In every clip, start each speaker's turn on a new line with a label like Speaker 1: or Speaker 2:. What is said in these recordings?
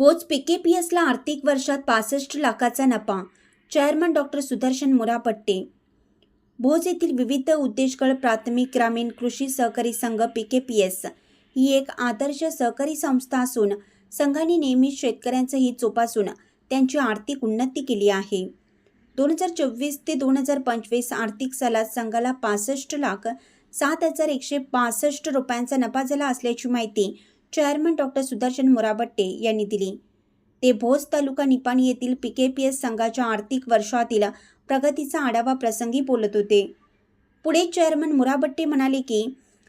Speaker 1: भोज पीकेपीएसला आर्थिक वर्षात पासष्ट लाखाचा नफा चेअरमन डॉक्टर सुदर्शन मोरापट्टे. भोज येथील विविध उद्देशगळ प्राथमिक ग्रामीण कृषी सहकारी संघ पीकेपीएस ही एक आदर्श सहकारी संस्था असून संघाने नेहमीच शेतकऱ्यांचं हित जोपासून त्यांची आर्थिक उन्नती केली आहे. दोन हजार चोवीस ते दोन हजार पंचवीस आर्थिक सालात संघाला पासष्ट लाख सात हजार एकशे पासष्ट रुपयांचा नफा झाला असल्याची माहिती चेअरमन डॉक्टर सुदर्शन मोराबट्टे यांनी दिली. ते भोज तालुका निपाणी येथील पीकेपीएस संघाच्या आर्थिक वर्षातील प्रगतीचा आढावा प्रसंगी बोलत होते. पुढे चेअरमन मुराबट्टे म्हणाले की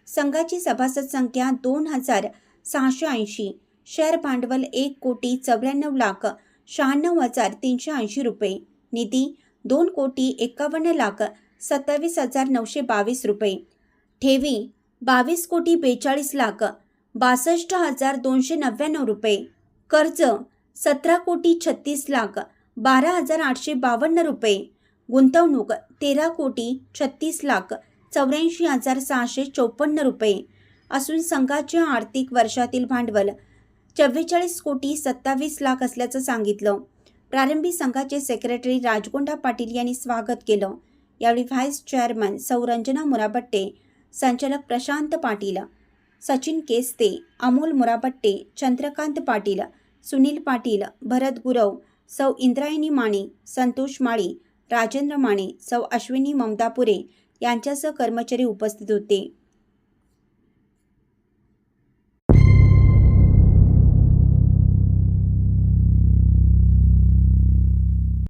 Speaker 1: संघाची सभासद संख्या दोन हजार सहाशे ऐंशी शेअर भांडवल एक कोटी चौऱ्याण्णव लाख शहाण्णव हजार तीनशे ऐंशी रुपये निधी दोन कोटी एकावन्न लाख सत्तावीस हजार नऊशे बावीस रुपये ठेवी बावीस कोटी बेचाळीस लाख बासष्ट हजार दोनशे नव्याण्णव रुपये. कर्ज सतरा कोटी छत्तीस लाख बारा हजार आठशे बावन्न रुपये. गुंतवणूक तेरा कोटी छत्तीस लाख चौऱ्याऐंशी हजार सहाशे चौपन्न रुपये. असून संघाच्या आर्थिक वर्षातील भांडवल चव्वेचाळीस कोटी सत्तावीस लाख असल्याचं सांगितलं. प्रारंभी संघाचे सेक्रेटरी राजगोंडा पाटील यांनी स्वागत केलं. यावेळी व्हाईस चेअरमन सौरंजना मुराबट्टे संचालक प्रशांत पाटील सचिन केस्ते अमोल मुराबट्टे चंद्रकांत पाटील सुनील पाटील भरत गुरव सौ इंद्रायणी माने संतोष माळी राजेंद्र माने सौ अश्विनी ममदापुरे यांच्यासह कर्मचारी उपस्थित होते.